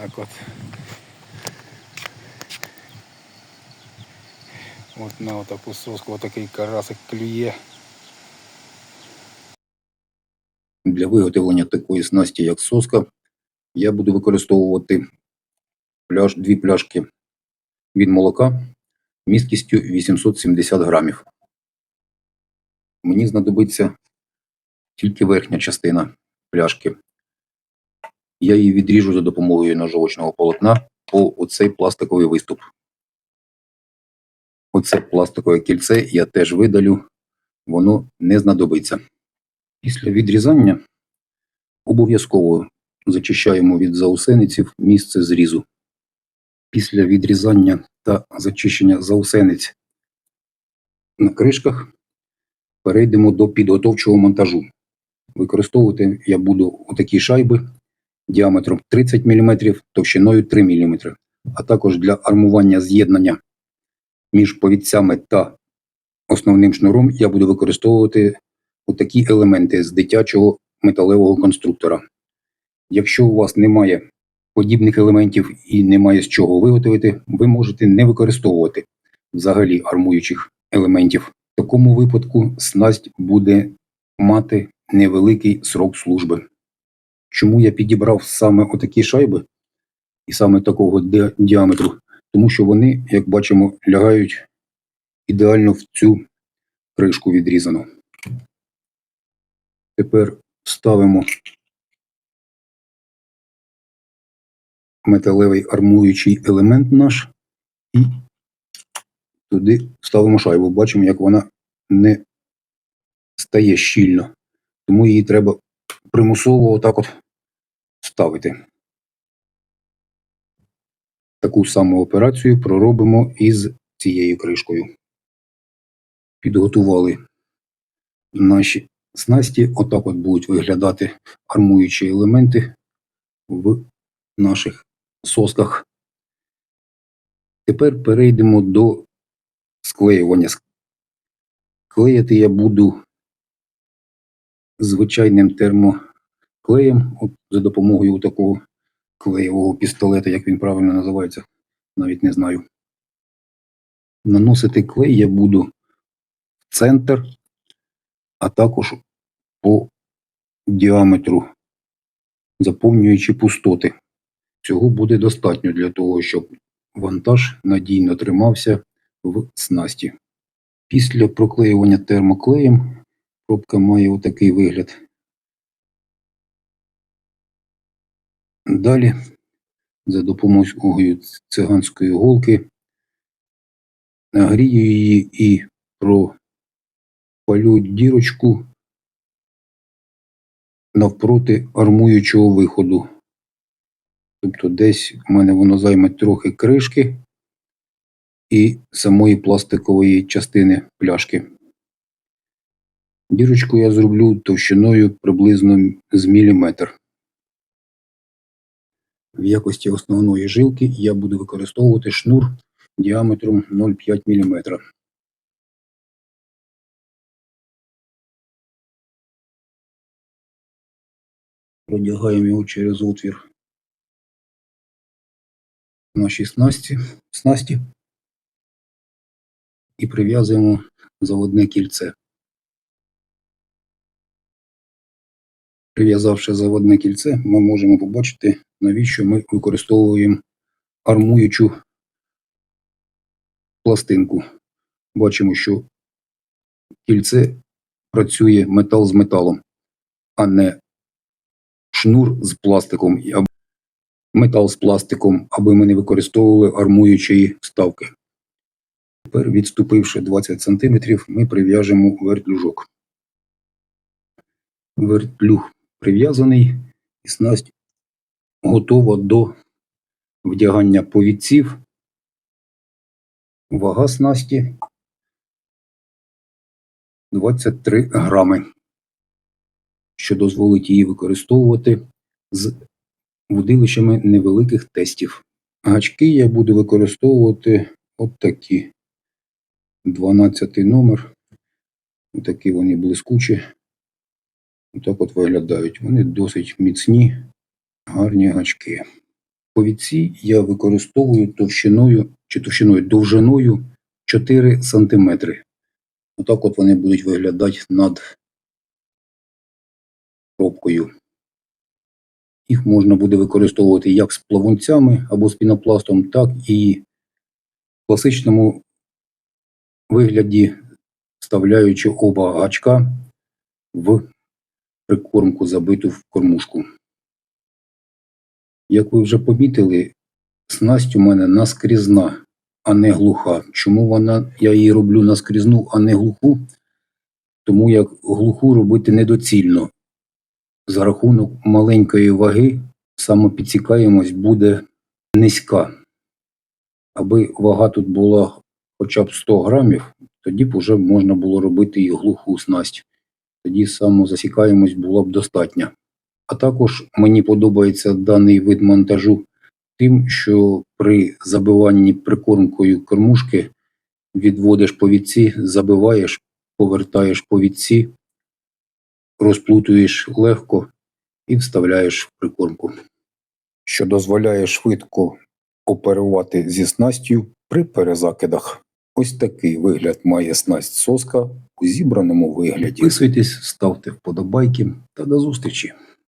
Так от. От на таку соску отакий карасик клює. Для виготовлення такої снасті, як соска, я буду використовувати пляж, дві пляшки від молока місткістю 870 грамів. Мені знадобиться тільки верхня частина пляшки. Я її відріжу за допомогою ножовочного полотна по оцей пластиковий виступ. Оце пластикове кільце я теж видалю, воно не знадобиться. Після відрізання обов'язково зачищаємо від заусениців місце зрізу. Після відрізання та зачищення заусениць на кришках перейдемо до підготовчого монтажу. Використовувати я буду отакі шайби діаметром 30 мм, товщиною 3 мм, а також для армування з'єднання між повідцями та основним шнуром я буду використовувати отакі елементи з дитячого металевого конструктора. Якщо у вас немає подібних елементів і немає з чого виготовити, ви можете не використовувати взагалі армуючих елементів. В такому випадку снасть буде мати невеликий срок служби. Чому я підібрав саме отакі шайби і саме такого ди- діаметру? Тому що вони, як бачимо, лягають ідеально в цю кришку відрізану. Тепер ставимо металевий армуючий елемент наш і туди ставимо шайбу. Бачимо, як вона не стає щільно. Тому її треба примусово отак от ставити. Таку саму операцію проробимо із цією кришкою. Підготували наші снасті. Отак от будуть виглядати армуючі елементи в наших сосках. Тепер перейдемо до склеювання. Клеїти я буду звичайним термоклеєм от, за допомогою такого клеєвого пістолета, як він правильно називається, навіть не знаю. Наносити клей я буду в центр, а також по діаметру, заповнюючи пустоти. Цього буде достатньо для того, щоб вантаж надійно тримався в снасті. Після проклеювання термоклеєм пробка має отакий вигляд. Далі за допомогою циганської голки нагрію її і пропалю дірочку навпроти армуючого виходу. Тобто десь у мене воно займе трохи кришки і самої пластикової частини пляшки. Дірочку я зроблю товщиною приблизно з міліметр. В якості основної жилки я буду використовувати шнур діаметром 0,5 мм. Продягаємо його через отвір нашій снасті, снасті і прив'язуємо заводне кільце. Прив'язавши заводне кільце, ми можемо побачити, навіщо ми використовуємо армуючу пластинку. Бачимо, що кільце працює метал з металом, а не шнур з пластиком, метал з пластиком, аби ми не використовували армуючої вставки. Тепер, відступивши 20 см, ми прив'яжемо вертлюжок. Вертлюг прив'язаний і снасть готова до вдягання повідців. Вага снасті 23 грами, що дозволить її використовувати з вудилищами невеликих тестів. Гачки я буду використовувати от такі. 12 номер. Такі вони блискучі. Отак от виглядають. Вони досить міцні, гарні гачки. Повідці я використовую товщиною чи товщиною довжиною 4 см. Отак от вони будуть виглядати над пробкою. Їх можна буде використовувати як з плавунцями або з пінопластом, так і в класичному вигляді, вставляючи оба гачка в прикормку, забиту в кормушку. Як ви вже помітили, снасть у мене наскрізна, а не глуха. Чому вона, я її роблю наскрізну, а не глуху? Тому як глуху робити недоцільно. За рахунок маленької ваги самопідсікаємость буде низька. Аби вага тут була хоча б 100 грамів, тоді б вже можна було робити і глуху снасть. Тоді самозасікаємость була б достатня. А також мені подобається даний вид монтажу тим, що при забиванні прикормкою кормушки відводиш повідці, забиваєш, повертаєш повідці, розплутуєш легко і вставляєш в прикормку. що дозволяє швидко оперувати зі снастю при перезакидах. Ось такий вигляд має снасть соска у зібраному вигляді. Підписуйтесь, ставте вподобайки та до зустрічі!